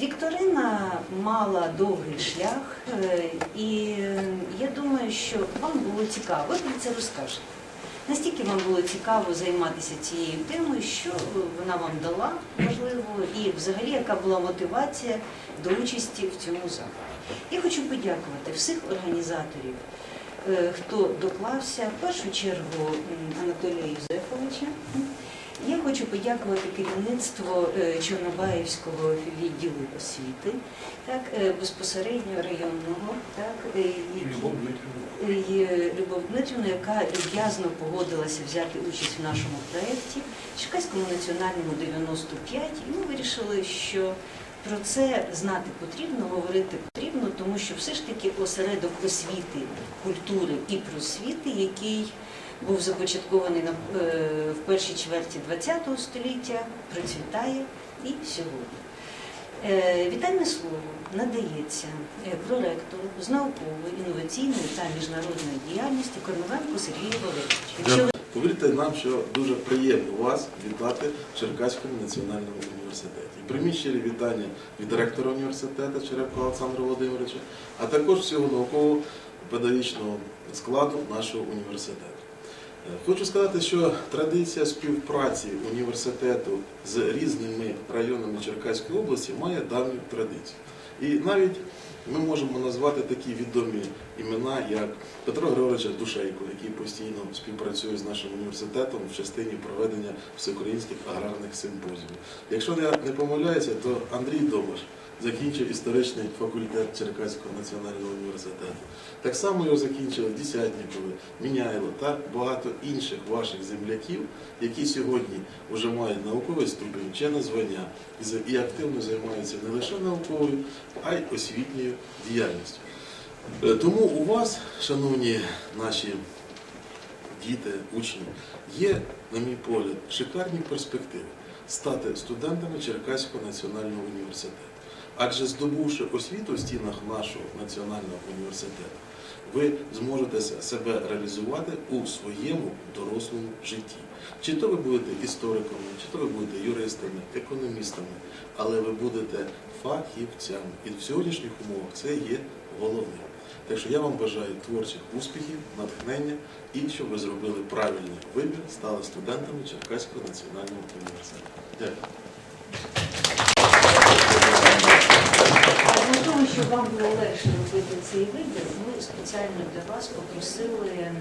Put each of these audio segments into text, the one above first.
Вікторина мала довгий шлях, е, і я думаю, що вам було цікаво. Ви про це розкажете. Настільки вам було цікаво займатися цією темою, що вона вам дала, можливо, і взагалі яка була мотивація до участі в цьому заході. Я хочу подякувати всіх організаторів, е, хто доклався, в першу чергу Анатолія Юзефовича. Я хочу подякувати керівництву е, Чорнобаївського відділу освіти, так, е, безпосередньо районного, так, е, Любов і Любов Дмитрівна, яка люб'язно погодилася взяти участь в нашому проєкті Черкаському національному 95. І ми вирішили, що про це знати потрібно, говорити потрібно, тому що все ж таки осередок освіти, культури і просвіти, який був започаткований е, в першій чверті ХХ століття, процвітає і сьогодні. Е, Вітальне слово надається е, проректору з наукової, інноваційної та міжнародної діяльності Корновенку Сергію Валерійовичу. Повірте нам, що дуже приємно вас вітати в Черкаському національному університеті. Прийміть щирі вітання від директора університету Черепка Олександра Володимировича, а також всього науково-педагогічного складу нашого університету. Хочу сказати, що традиція співпраці університету з різними районами Черкаської області має давню традицію. І навіть ми можемо назвати такі відомі імена, як Петро Григорович Душейко, який постійно співпрацює з нашим університетом в частині проведення всеукраїнських аграрних симпозіїв. Якщо я не помиляюся, то Андрій Домаш закінчив історичний факультет Черкаського національного університету. Так само його закінчили Десятнікови, Міняйло та багато інших ваших земляків, які сьогодні вже мають науковий ступінь, вчене звання і активно займаються не лише науковою, а й освітньою діяльністю. Е, Тому у вас, шановні наші діти, учні, є, на мій погляд, шикарні перспективи стати студентами Черкаського національного університету. Адже здобувши освіту в стінах нашого національного університету, ви зможете себе реалізувати у своєму дорослому житті. Чи то ви будете істориками, чи то ви будете юристами, економістами, але ви будете фахівцями. І в сьогоднішніх умовах це є головним. Так що я вам бажаю творчих успіхів, натхнення і щоб ви зробили правильний вибір, стали студентами Черкаського національного університету. Дякую. Щоб вам було легше робити цей вибір, ми спеціально для вас попросили, е,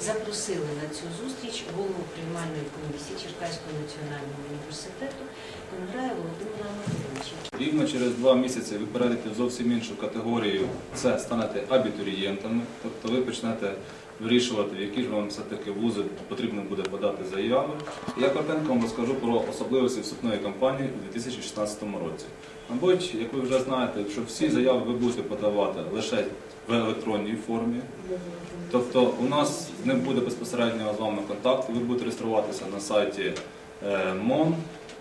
запросили на цю зустріч голову приймальної комісії Черкаського національного університету Конграя Володимира Анатолійовича. Рівно через два місяці ви перейдете в зовсім іншу категорію, це станете абітурієнтами, тобто ви почнете вирішувати, в які ж вам все-таки вузи потрібно буде подати заяви. Я коротенько вам розкажу про особливості вступної кампанії у 2016 році. Мабуть, як ви вже знаєте, що всі заяви ви будете подавати лише в електронній формі. Тобто у нас не буде безпосереднього з вами контакту, ви будете реєструватися на сайті е, МОН,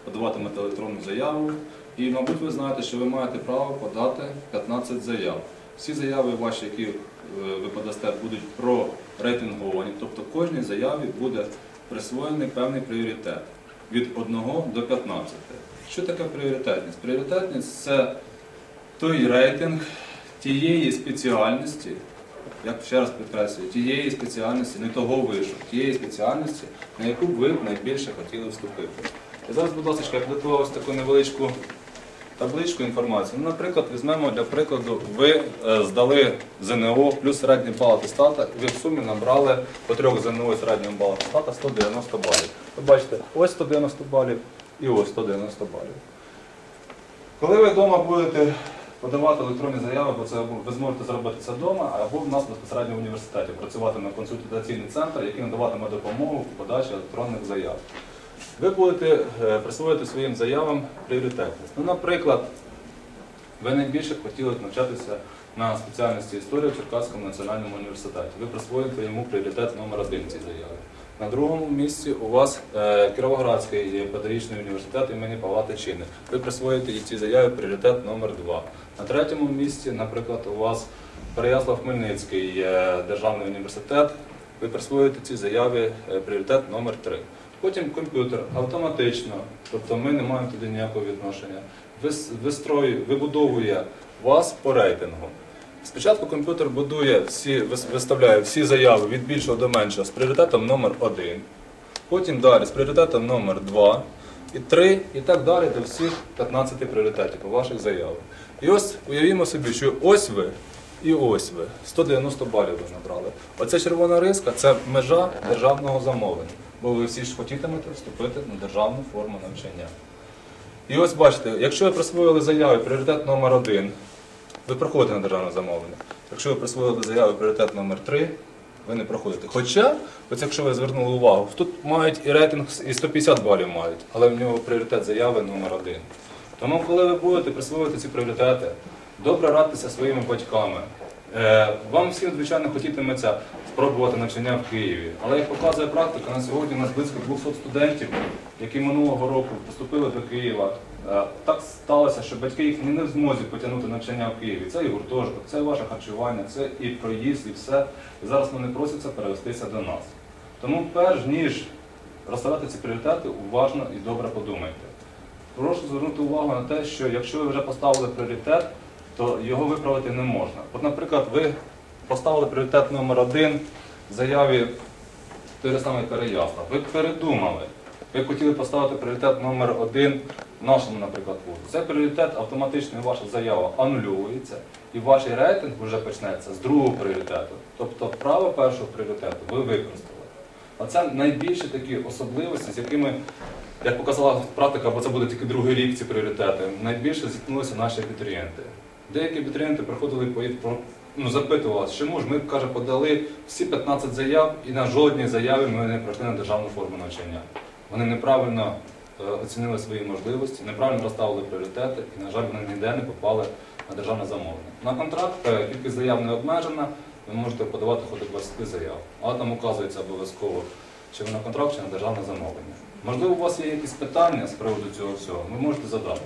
подаватимете електронну заяву. І, мабуть, ви знаєте, що ви маєте право подати 15 заяв. Всі заяви ваші, які е, ви подасте, будуть прорейтинговані, тобто кожній заяві буде присвоєний певний пріоритет від 1 до 15. Що таке пріоритетність? Пріоритетність це той рейтинг тієї спеціальності, як ще раз підкреслюю, тієї спеціальності, не того вишу, тієї спеціальності, на яку ви найбільше хотіли вступити. І зараз, будь ласка, я підготував ось таку невеличку табличку інформації. Ну, наприклад, візьмемо для прикладу, ви е, здали ЗНО плюс середній бал атестата, і ви в сумі набрали по трьох ЗНО і середнього балу атестата 190 балів. Ви бачите, ось 190 балів і ось 190 балів. Коли ви вдома будете подавати електронні заяви, бо це ви зможете зробити це вдома, або в нас безпосередньо в університеті працювати на консультаційний центр, який надаватиме допомогу в подачі електронних заяв. Ви будете е, присвоїти своїм заявам пріоритетність. Ну, наприклад, ви найбільше хотіли б навчатися на спеціальності історії в Черкаському національному університеті. Ви присвоїте йому пріоритет номер один цій заяві. На другому місці у вас е, Кіровоградський педагогічний університет імені Павла Тичини. Ви присвоїте цій заяві пріоритет номер два. На третьому місці, наприклад, у вас Переяслав Хмельницький е, державний університет. Ви присвоїте цій заяві пріоритет номер 3 Потім комп'ютер автоматично, тобто ми не маємо туди ніякого відношення. вистрою- вибудовує вас по рейтингу. Спочатку комп'ютер будує всі, виставляє всі заяви від більшого до меншого з пріоритетом номер 1 потім далі з пріоритетом номер 2 і 3, і так далі до всіх 15 пріоритетів по ваших заявах. І ось уявімо собі, що ось ви і ось ви. 190 балів ви набрали. Оця червона риска це межа державного замовлення. Бо ви всі ж хотітимете вступити на державну форму навчання. І ось бачите, якщо ви присвоїли заяви пріоритет номер 1 ви проходите на державне замовлення. Якщо ви присвоїли заяву пріоритет номер 3 ви не проходите. Хоча, ось якщо ви звернули увагу, тут мають і рейтинг і 150 балів мають, але в нього пріоритет заяви номер 1 Тому, коли ви будете присвоювати ці пріоритети, добре радьтеся своїми батьками. Е, Вам всім, звичайно, хотітиметься спробувати навчання в Києві. Але як показує практика, на сьогодні у нас близько 200 студентів, які минулого року поступили до Києва. Е, Так сталося, що батьки їх не в змозі потягнути навчання в Києві. Це і гуртожиток, це і ваше харчування, це і проїзд, і все. І зараз вони просяться перевестися до нас. Тому, перш ніж розставляти ці пріоритети, уважно і добре подумайте. Прошу звернути увагу на те, що якщо ви вже поставили пріоритет, то його виправити не можна. От, наприклад, ви поставили пріоритет номер один в заяві той же самий Переяслав. Ви передумали. Ви хотіли поставити пріоритет номер один нашому, наприклад, вузу. Цей пріоритет автоматично ваша заява анулюється, і ваш рейтинг вже почнеться з другого пріоритету. Тобто право першого пріоритету ви використали. Оце найбільші такі особливості, з якими, як показала практика, бо це буде тільки другий рік ці пріоритети, найбільше зіткнулися наші абітурієнти. Деякі абітурієнти приходили і ну, запитувалися, чому ж ми каже, подали всі 15 заяв і на жодній заяві ми не пройшли на державну форму навчання. Вони неправильно е, оцінили свої можливості, неправильно розставили пріоритети і, на жаль, вони ніде не попали на державне замовлення. На контракт е, кількість заяв не обмежена, ви можете подавати хоч до 20 заяв. Але там указується обов'язково, чи ви на контракт, чи на державне замовлення. Можливо, у вас є якісь питання з приводу цього всього, ви можете задати.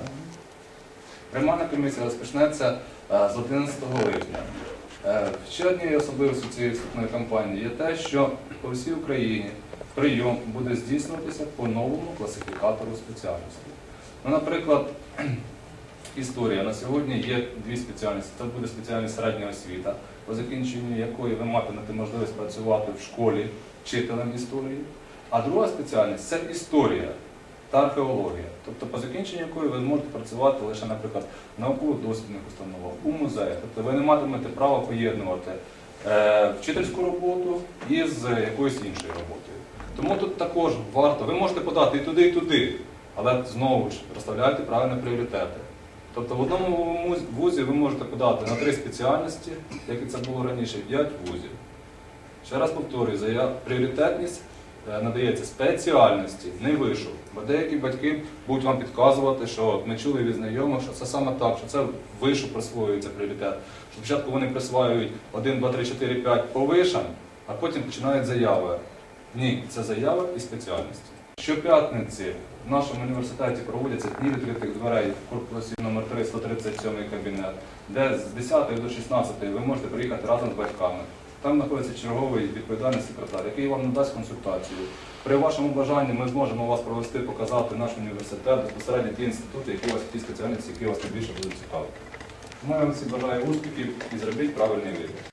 Приймальна комісія розпочнеться е, з 11 липня. Ще однією особливістю цієї вступної кампанії є те, що по всій Україні прийом буде здійснюватися по новому класифікатору спеціальності. Ну, наприклад, історія на сьогодні є дві спеціальності. Це буде спеціальність середня освіта, по закінченню якої ви матимете можливість працювати в школі вчителем історії. А друга спеціальність це історія та археологія. Тобто по закінченню якої ви можете працювати лише, наприклад, в науково-дослідних установах, у музеях. Тобто ви не матимете права поєднувати е, вчительську роботу із якоюсь іншою роботою. Тому тут також варто, ви можете подати і туди, і туди, але знову ж розставляйте правильні пріоритети. Тобто в одному вузі ви можете подати на три спеціальності, як і це було раніше, п'ять вузів. Ще раз повторюю, пріоритетність надається спеціальності, не вишу. Бо деякі батьки будуть вам підказувати, що от ми чули від знайомих, що це саме так, що це вишу присвоюється пріоритет. Що спочатку вони присвоюють 1, 2, 3, 4, 5 по вишам, а потім починають заяви. Ні, це заява і спеціальності. Щоп'ятниці в нашому університеті проводяться дні відкритих дверей в корпусі номер 3, 137 кабінет, де з 10 до 16 ви можете приїхати разом з батьками. Там знаходиться черговий відповідальний секретар, який вам надасть консультацію. При вашому бажанні ми зможемо вас провести, показати наш університет, безпосередньо ті інститути, які у вас ті спеціальності, які вас найбільше будуть цікавити. Я вам всі бажаю успіхів і зробіть правильний вибір.